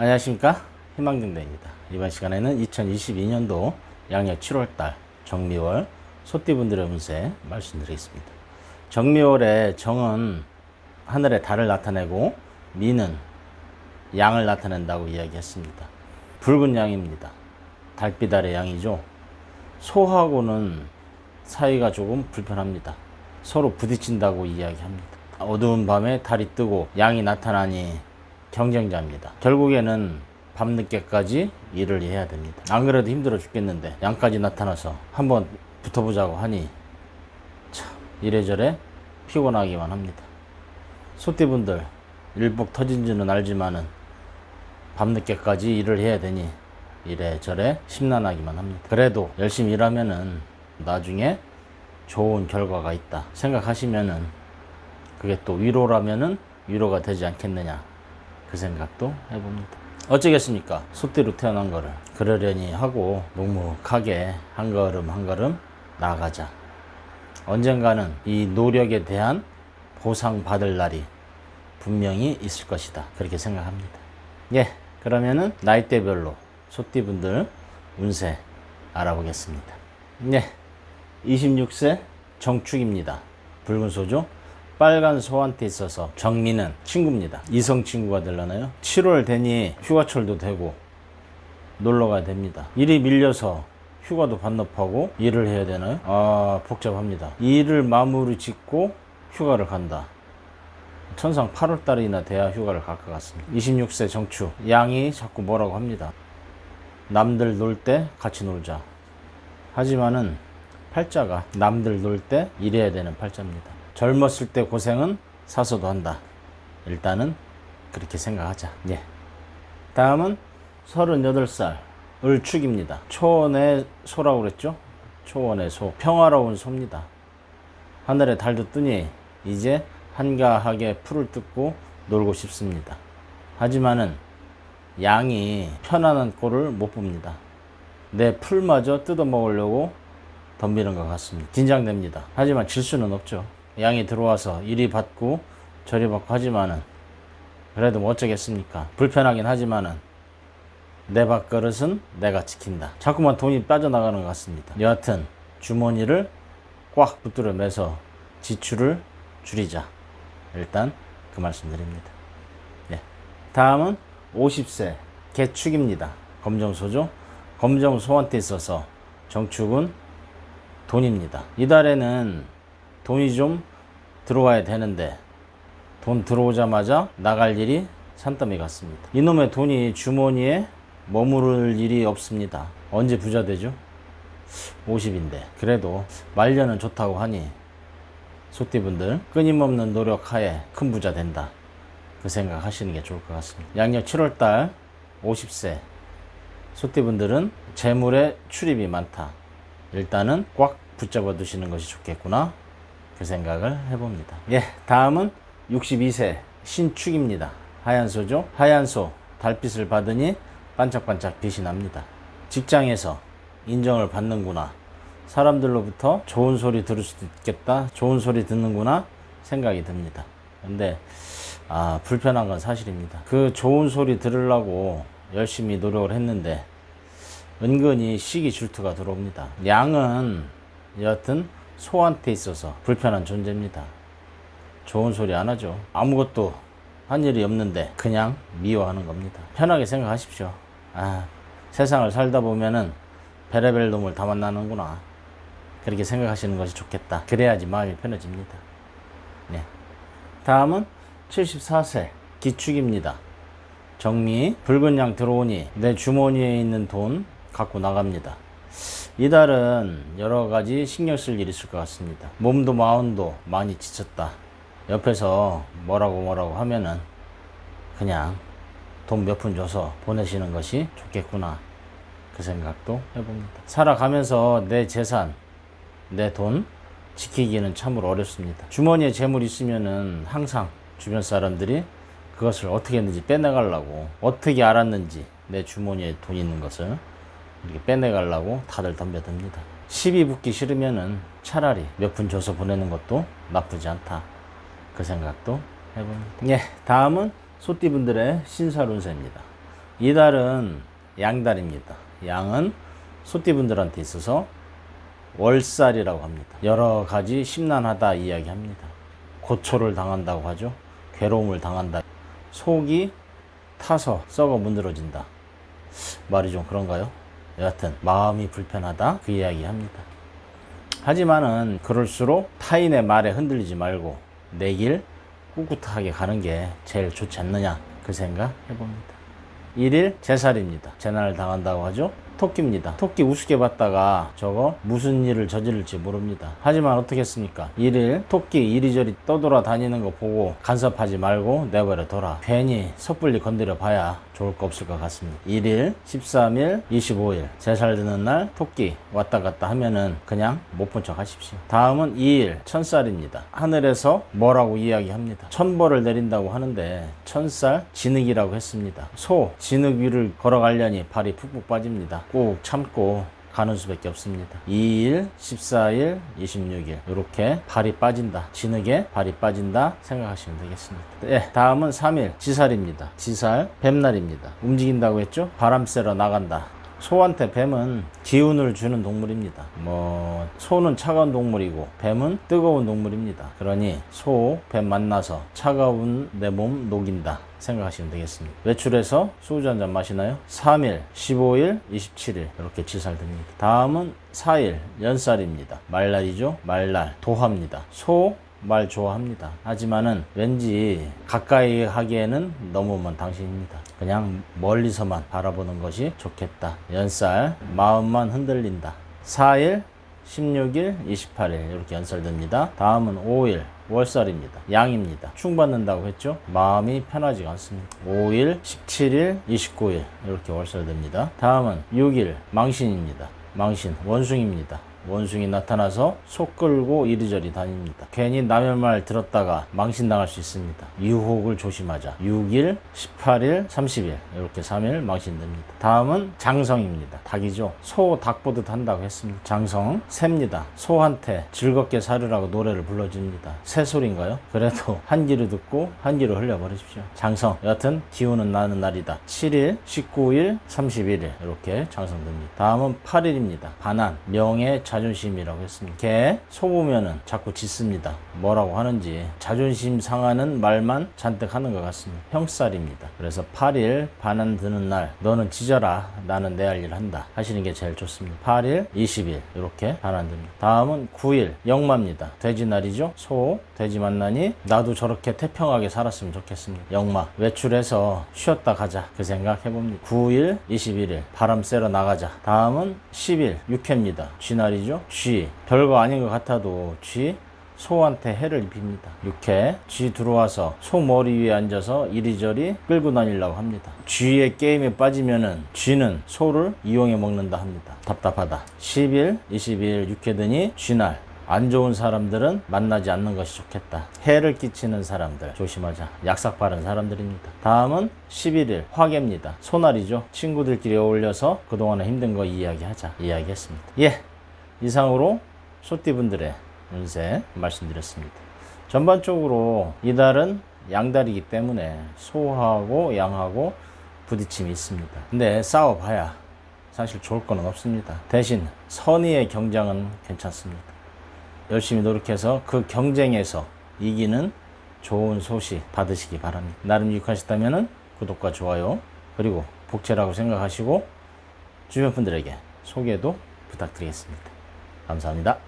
안녕하십니까? 희망정대입니다. 이번 시간에는 2022년도 양력 7월달 정미월 소띠분들의 운세 말씀드리겠습니다. 정미월의 정은 하늘에 달을 나타내고 미는 양을 나타낸다고 이야기했습니다. 붉은 양입니다. 달빛 아래 양이죠. 소하고는 사이가 조금 불편합니다. 서로 부딪힌다고 이야기합니다. 어두운 밤에 달이 뜨고 양이 나타나니 경쟁자입니다. 결국에는 밤늦게까지 일을 해야 됩니다. 안 그래도 힘들어 죽겠는데 양까지 나타나서 한번 붙어보자고 하니 참 이래저래 피곤하기만 합니다. 소띠분들 일복 터진 줄은 알지만은 밤늦게까지 일을 해야 되니 이래저래 심란하기만 합니다. 그래도 열심히 일하면은 나중에 좋은 결과가 있다 생각하시면은 그게 또 위로라면은 위로가 되지 않겠느냐 그 생각도 해봅니다. 어쩌겠습니까? 소띠로 태어난 거를 그러려니 하고 묵묵하게 한 걸음 한 걸음 나아가자. 언젠가는 이 노력에 대한 보상 받을 날이 분명히 있을 것이다. 그렇게 생각합니다. 예, 그러면은 나이대별로 소띠분들 운세 알아보겠습니다. 예, 26세 정축입니다. 붉은 소죠. 빨간 소한테 있어서 정미는 친구입니다. 이성 친구가 되려나요? 7월 되니 휴가철도 되고 놀러가 됩니다. 일이 밀려서 휴가도 반납하고 일을 해야 되나요? 아 복잡합니다. 일을 마무리 짓고 휴가를 간다. 천상 8월 달이나 돼야 휴가를 갈 것 같습니다. 26세 정축 양이 자꾸 뭐라고 합니다. 남들 놀 때 같이 놀자. 하지만은 팔자가 남들 놀 때 일해야 되는 팔자입니다. 젊었을 때 고생은 사서도 한다. 일단은 그렇게 생각하자. 예. 다음은 38살 을 축입니다. 초원의 소라고 그랬죠? 초원의 소. 평화로운 소입니다. 하늘에 달도 뜨니 이제 한가하게 풀을 뜯고 놀고 싶습니다. 하지만은 양이 편안한 꼴을 못 봅니다. 내 풀마저 뜯어 먹으려고 덤비는 것 같습니다. 긴장됩니다. 하지만 질 수는 없죠. 양이 들어와서 이리 받고 저리 받고 하지만은 그래도 뭐 어쩌겠습니까? 불편하긴 하지만은 내 밥그릇은 내가 지킨다. 자꾸만 돈이 빠져나가는 것 같습니다. 여하튼 주머니를 꽉 붙들어 매서 지출을 줄이자. 일단 그 말씀 드립니다. 네. 다음은 50세 개축입니다. 검정소죠. 검정소한테 있어서 정축은 돈입니다. 이달에는 돈이 좀 들어와야 되는데 돈 들어오자마자 나갈 일이 산더미 같습니다. 이놈의 돈이 주머니에 머무를 일이 없습니다. 언제 부자 되죠? 50인데 그래도 말년은 좋다고 하니 소띠분들 끊임없는 노력하에 큰 부자 된다. 그 생각 하시는 게 좋을 것 같습니다. 양력 7월달 50세 소띠분들은 재물에 출입이 많다. 일단은 꽉 붙잡아 두시는 것이 좋겠구나. 그 생각을 해봅니다. 예, 다음은 62세 신축입니다. 하얀 소죠. 하얀 소 달빛을 받으니 반짝반짝 빛이 납니다. 직장에서 인정을 받는구나. 사람들로부터 좋은 소리 들을 수도 있겠다. 좋은 소리 듣는구나. 생각이 듭니다. 근데 아, 불편한 건 사실입니다. 그 좋은 소리 들으려고 열심히 노력을 했는데 은근히 시기 질투가 들어옵니다. 양은 여하튼 소한테 있어서 불편한 존재입니다. 좋은 소리 안 하죠. 아무것도 한 일이 없는데 그냥 미워하는 겁니다. 편하게 생각하십시오. 아, 세상을 살다 보면은 베레벨 놈을 다 만나는구나. 그렇게 생각하시는 것이 좋겠다. 그래야지 마음이 편해집니다. 네. 다음은 74세 기축입니다. 정미 붉은 양 들어오니 내 주머니에 있는 돈 갖고 나갑니다. 이달은 여러 가지 신경 쓸 일이 있을 것 같습니다. 몸도 마음도 많이 지쳤다. 옆에서 뭐라고 뭐라고 하면은 그냥 돈 몇 푼 줘서 보내시는 것이 좋겠구나. 그 생각도 해봅니다. 살아가면서 내 재산, 내 돈 지키기는 참으로 어렵습니다. 주머니에 재물 있으면은 항상 주변 사람들이 그것을 어떻게 했는지 빼내가려고 어떻게 알았는지 내 주머니에 돈 있는 것을 이렇게 빼내가려고 다들 덤벼듭니다. 시비 붙기 싫으면은 차라리 몇푼 줘서 보내는 것도 나쁘지 않다. 그 생각도 해봅니다. 예, 다음은 소띠분들의 신살운세입니다. 이달은 양달입니다. 양은 소띠분들한테 있어서 월살이라고 합니다. 여러 가지 심란하다 이야기합니다. 고초를 당한다고 하죠. 괴로움을 당한다. 속이 타서 썩어 문드러진다. 말이 좀 그런가요? 여하튼 마음이 불편하다 그 이야기 합니다. 하지만은 그럴수록 타인의 말에 흔들리지 말고 내 길 꿋꿋하게 가는 게 제일 좋지 않느냐 그 생각 해봅니다. 1일 제살입니다. 재난을 당한다고 하죠. 토끼입니다. 토끼 우습게 봤다가 저거 무슨 일을 저지를지 모릅니다. 하지만 어떻겠습니까? 1일 토끼 이리저리 떠돌아 다니는 거 보고 간섭하지 말고 내버려 둬라. 괜히 섣불리 건드려 봐야 좋을 거 없을 것 같습니다. 1일, 13일, 25일 제살 드는 날 토끼 왔다 갔다 하면은 그냥 못 본 척 하십시오. 다음은 2일 천살입니다. 하늘에서 뭐라고 이야기합니다. 천벌을 내린다고 하는데 천살 진흙이라고 했습니다. 소 진흙 위를 걸어가려니 발이 푹푹 빠집니다. 꾹 참고 가는 수밖에 없습니다. 2일, 14일, 26일 이렇게 발이 빠진다. 진흙에 발이 빠진다 생각하시면 되겠습니다. 네, 다음은 3일 지살입니다. 지살 뱀날입니다. 움직인다고 했죠? 바람 쐬러 나간다. 소한테 뱀은 기운을 주는 동물입니다. 뭐 소는 차가운 동물이고 뱀은 뜨거운 동물입니다. 그러니 소, 뱀 만나서 차가운 내 몸 녹인다. 생각하시면 되겠습니다. 외출해서 소주 한 잔 마시나요? 3일, 15일, 27일 이렇게 지살됩니다. 다음은 4일 연살입니다. 말날이죠. 말날 도합니다. 소, 말 좋아합니다. 하지만은 왠지 가까이 하기에는 너무 먼 당신입니다. 그냥 멀리서만 바라보는 것이 좋겠다. 연살, 마음만 흔들린다. 4일, 16일, 28일 이렇게 연설됩니다. 다음은 5일 월살입니다. 양입니다. 충받는다고 했죠? 마음이 편하지가 않습니다. 5일, 17일, 29일 이렇게 월설됩니다. 다음은 6일 망신입니다. 망신 원숭입니다. 원숭이 나타나서 속 끌고 이리저리 다닙니다. 괜히 남의 말 들었다가 망신당할 수 있습니다. 유혹을 조심하자. 6일, 18일, 30일 이렇게 3일 망신됩니다. 다음은 장성입니다. 닭이죠. 소 닭 보듯 한다고 했습니다. 장성 셉니다. 소한테 즐겁게 살으라고 노래를 불러줍니다. 새 소리인가요? 그래도 한 귀로 듣고 한 귀로 흘려버리십시오. 장성 여하튼 기운은 나는 날이다. 7일, 19일, 31일 이렇게 장성됩니다. 다음은 8일입니다. 반한 명예 자 존심이라고 했습니다. 개, 소 보면은 자꾸 짖습니다. 뭐라고 하는지 자존심 상하는 말만 잔뜩 하는 것 같습니다. 형살입니다. 그래서 8일 반환 드는 날 너는 짖어라 나는 내 할 일 한다 하시는 게 제일 좋습니다. 8일, 20일 이렇게 반환됩니다. 다음은 9일 영마입니다. 돼지 날이죠. 소, 돼지 만나니 나도 저렇게 태평하게 살았으면 좋겠습니다. 영마 외출해서 쉬었다 가자 그 생각 해봅니다. 9일, 21일 바람 쐬러 나가자. 다음은 10일 육회입니다. 쥐날이죠. 쥐 별거 아닌 것 같아도 쥐 소한테 해를 입힙니다. 육회 쥐 들어와서 소 머리 위에 앉아서 이리저리 끌고 다니려고 합니다. 쥐의 게임에 빠지면은 쥐는 소를 이용해 먹는다 합니다. 답답하다. 10일, 22일 육회더니 쥐날 안 좋은 사람들은 만나지 않는 것이 좋겠다. 해를 끼치는 사람들 조심하자. 약삭 바른 사람들입니다. 다음은 11일 화개입니다. 소날이죠. 친구들끼리 어울려서 그동안에 힘든 거 이야기하자. 이야기했습니다. 예. 이상으로 소띠분들의 운세 말씀드렸습니다. 전반적으로 이달은 양달이기 때문에 소하고 양하고 부딪힘이 있습니다. 근데 싸워봐야 사실 좋을 건 없습니다. 대신 선의의 경쟁은 괜찮습니다. 열심히 노력해서 그 경쟁에서 이기는 좋은 소식 받으시기 바랍니다. 나름 유익하셨다면 구독과 좋아요 그리고 복채라고 생각하시고 주변 분들에게 소개도 부탁드리겠습니다. 감사합니다.